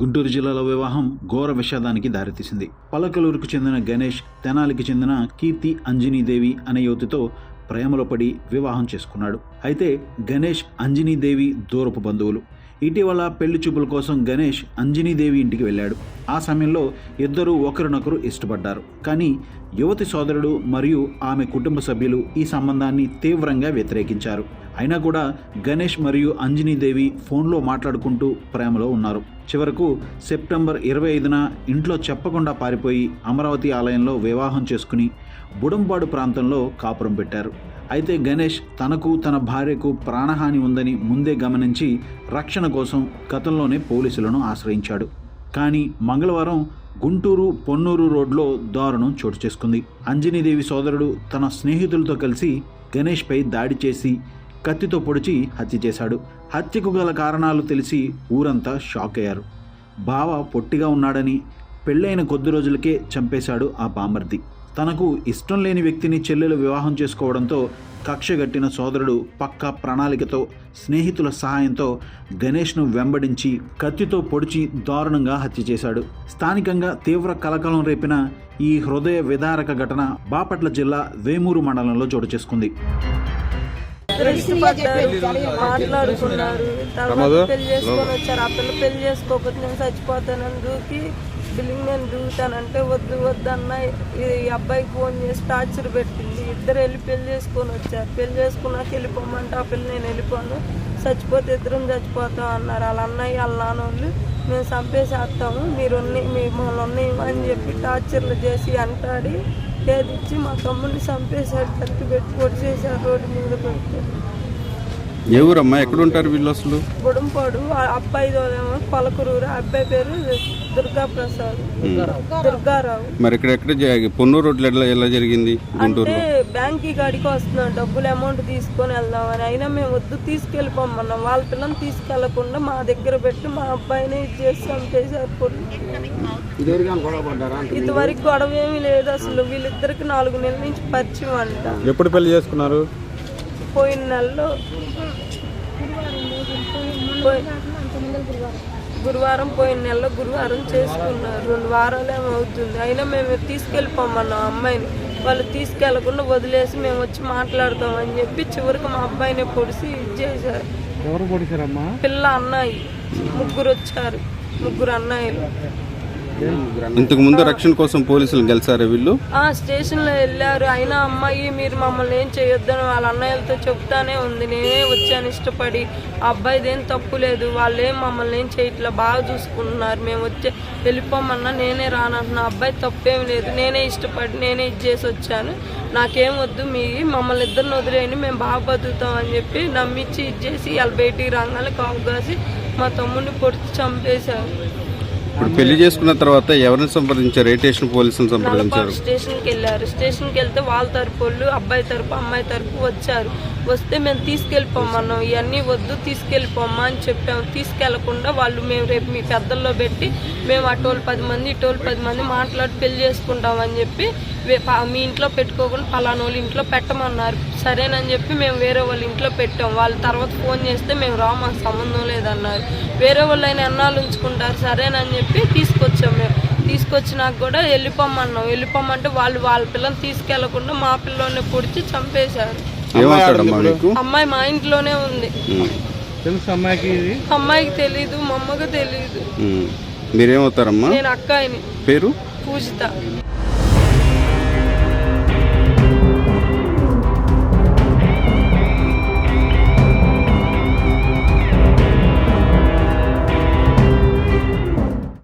గుంటూరు జిల్లాలో వివాహం ఘోర విషాదానికి దారితీసింది. పలకలూరుకు చెందిన గణేష్ తెనాలికి చెందిన కీర్తి అంజనీదేవి అనే యువతితో ప్రేమలో పడి వివాహం చేసుకున్నాడు. అయితే గణేష్ అంజనీదేవి దూరపు బంధువులు. ఇటీవల పెళ్ళి చూపుల కోసం గణేష్ అంజనీదేవి ఇంటికి వెళ్ళాడు. ఆ సమయంలో ఇద్దరు ఒకరినొకరు ఇష్టపడ్డారు. కానీ యువతి సోదరుడు మరియు ఆమె కుటుంబ సభ్యులు ఈ సంబంధాన్ని తీవ్రంగా వ్యతిరేకించారు. అయినా కూడా గణేష్ మరియు అంజనీదేవి ఫోన్లో మాట్లాడుకుంటూ ప్రేమలో ఉన్నారు. చివరకు సెప్టెంబర్ ఇరవై ఐదున ఇంట్లో చెప్పకుండా పారిపోయి అమరావతి ఆలయంలో వివాహం చేసుకుని బుడంబాడు ప్రాంతంలో కాపురం పెట్టారు. అయితే గణేష్ తనకు తన భార్యకు ప్రాణహాని ఉందని ముందే గమనించి రక్షణ కోసం గతంలోనే పోలీసులను ఆశ్రయించాడు. కానీ మంగళవారం గుంటూరు పొన్నూరు రోడ్లో దారుణం చోటు చేసుకుంది. అంజనీదేవి సోదరుడు తన స్నేహితులతో కలిసి గణేష్పై దాడి చేసి కత్తితో పొడిచి హత్య చేశాడు. హత్యకు గల కారణాలు తెలిసి ఊరంతా షాక్ అయ్యారు. బావ పొట్టిగా ఉన్నాడని పెళ్ళైన కొద్ది రోజులకే చంపేశాడు ఆ పామర్ది తనకు ఇష్టం లేని వ్యక్తిని చెల్లెలు వివాహం చేసుకోవడంతో కక్షగట్టిన సోదరుడు పక్క ప్రణాళికతో స్నేహితుల సహాయంతో గణేష్ను వెంబడించి కత్తితో పొడిచి దారుణంగా హత్య చేశాడు. స్థానికంగా తీవ్ర కలకలం రేపిన ఈ హృదయ విదారక ఘటన బాపట్ల జిల్లా వేమూరు మండలంలో చోటు చేసుకుంది. మాట్లాడుకున్నారు. తర్వాత పెళ్ళి చేసుకొని వచ్చారు. ఆ పిల్ల పెళ్ళి చేసుకోకపోతే నేను చచ్చిపోతానని దూకి బిల్లింగ్ నేను దూకుతానంటే వద్దు వద్దు అన్న ఈ అబ్బాయికి ఫోన్ చేసి టార్చర్ పెట్టింది. ఇద్దరు వెళ్ళి పెళ్ళి చేసుకొని వచ్చారు. పెళ్ళి చేసుకున్నాక వెళ్ళిపోమంటే ఆ పిల్ల నేను వెళ్ళిపోను. చచ్చిపోతే ఇద్దరం చచ్చిపోతాం అన్నారు. వాళ్ళ అన్నయ్య వాళ్ళ నాన్న వాళ్ళు మేము చంపేసేస్తాము. మీరు ఉన్నాయి మిమ్మల్ని ఉన్నాయి అని చెప్పి టార్చర్లు చేసి అంటాడి ఏదిచ్చి మా తమ్ముడిని చంపేశారు కత్తి పెట్టి పొడి చేశారు రోడ్డు మీద పెట్టి ఏ ఊరమ్మా? ఎక్కడ ఉంటారు వీళ్ళు అసలు? బుడంపాడు అబ్బాయి ఆ అబ్బాయి పేరు దుర్గా ప్రసాద్ దుర్గారావు. మరి ఇక్కడ ఎక్కడ పొన్నూరు రోడ్లు ఎలా ఎలా జరిగింది అంటే గుంటూరులో బ్యాంక్ కాడికి వస్తున్నాం డబ్బులు అమౌంట్ తీసుకొని వెళ్దామని. అయినా మేము వద్దు తీసుకెళ్ళిపోమన్నాం. వాళ్ళ పిల్లని తీసుకెళ్ళకుండా మా దగ్గర పెట్టి మా అబ్బాయిని ఇది చేసి చంపేశారు పోలీసులు. ఇంతవరకు గొడవ ఏమీ లేదు అసలు. వీళ్ళిద్దరికి నాలుగు నెలల నుంచి పరిచయం అంట. ఎప్పుడు పెళ్ళి చేసుకున్నారు? పోయిన నెలలో గురువారం పోయిన నెలలో గురువారం చేసుకున్నారు. రెండు వారాలు ఏమో అవుతుంది. అయినా మేము తీసుకెళ్ళిపోమన్నాం అమ్మాయిని. వాళ్ళు తీసుకెళ్ళకుండా వదిలేసి మేము వచ్చి మాట్లాడతామని చెప్పి చివరికి మా అబ్బాయిని పొడిసి ఇది చేశారు. ఎవరు పొడిచారమ్మా? పిల్ల అన్నయ్య. ముగ్గురు వచ్చారు. ముగ్గురు అన్నయ్యలు. ఇంతకు ముందు రక్షణ కోసం పోలీసులు గెలిచారు వీళ్ళు? ఆ స్టేషన్లో వెళ్ళారు. అయినా అమ్మాయి మీరు మమ్మల్ని ఏం చేయొద్దని వాళ్ళ అన్నయ్యలతో చెప్తానే ఉంది. నేనే వచ్చాను ఇష్టపడి. ఆ అబ్బాయిది ఏం తప్పు లేదు. వాళ్ళు ఏం మమ్మల్ని ఏం చేయట్లా బాగా చూసుకుంటున్నారు. మేము వచ్చే వెళ్ళిపోమన్నా నేనే రానంటున్నా. అబ్బాయి తప్పేం లేదు. నేనే ఇష్టపడి నేనే ఇది చేసి వచ్చాను. నాకేం వద్దు మీ మమ్మల్ని ఇద్దరిని వదిలేయండి. మేము బాగా బతుకుతాం అని చెప్పి నమ్మించి ఇది చేసి వాళ్ళ బయటికి రాగానే కాపు కాసి మా తమ్ముడిని పొడిచి చంపేశారు. ఇప్పుడు పెళ్ళి చేసుకున్న తర్వాత ఎవరిని సంప్రదించారు? ఏ స్టేషన్ పోలీసులు సంప్రదించారు? స్టేషన్కి వెళ్ళారు. స్టేషన్కి వెళ్తే వాళ్ళ తరపు వాళ్ళు అబ్బాయి తరపు అమ్మాయి తరపు వచ్చారు. వస్తే మేము తీసుకెళ్ళిపోమన్నాం ఇవన్నీ వద్దు తీసుకెళ్ళిపోమ్మా అని చెప్పాము తీసుకెళ్ళకుండా వాళ్ళు మేము రేపు మీ పెద్దల్లో పెట్టి మేము అటోళ్ళు పది మంది ఇటోళ్ళు పది మంది మాట్లాడి పెళ్ళి చేసుకుంటామని చెప్పి మీ ఇంట్లో పెట్టుకోకుండా పలానా వాళ్ళ ఇంట్లో పెట్టమన్నారు. సరేనని చెప్పి మేము వేరే వాళ్ళ ఇంట్లో పెట్టాం. వాళ్ళ తర్వాత ఫోన్ చేస్తే మేము రా మాకు సంబంధం లేదన్నారు. వేరే వాళ్ళు అయినా ఎన్నాళ్ళు ఉంచుకుంటారు? సరేనని చెప్పి తీసుకొచ్చాం మేము. తీసుకొచ్చినాక కూడా వెళ్ళిపోమన్నాం. వెళ్ళిపోమంటే వాళ్ళు వాళ్ళ పిల్లని తీసుకెళ్ళకుండా మా పిల్లోని పొడిచి చంపేశారు. అమ్మాయి మా ఇంట్లోనే ఉంది. అమ్మాయికి ఇది? అమ్మాయికి తెలీదు మా అమ్మకు తెలీదు. మీరేమవుతారమ్మా? నేను అక్కాయిని. పేరు? పూజిత.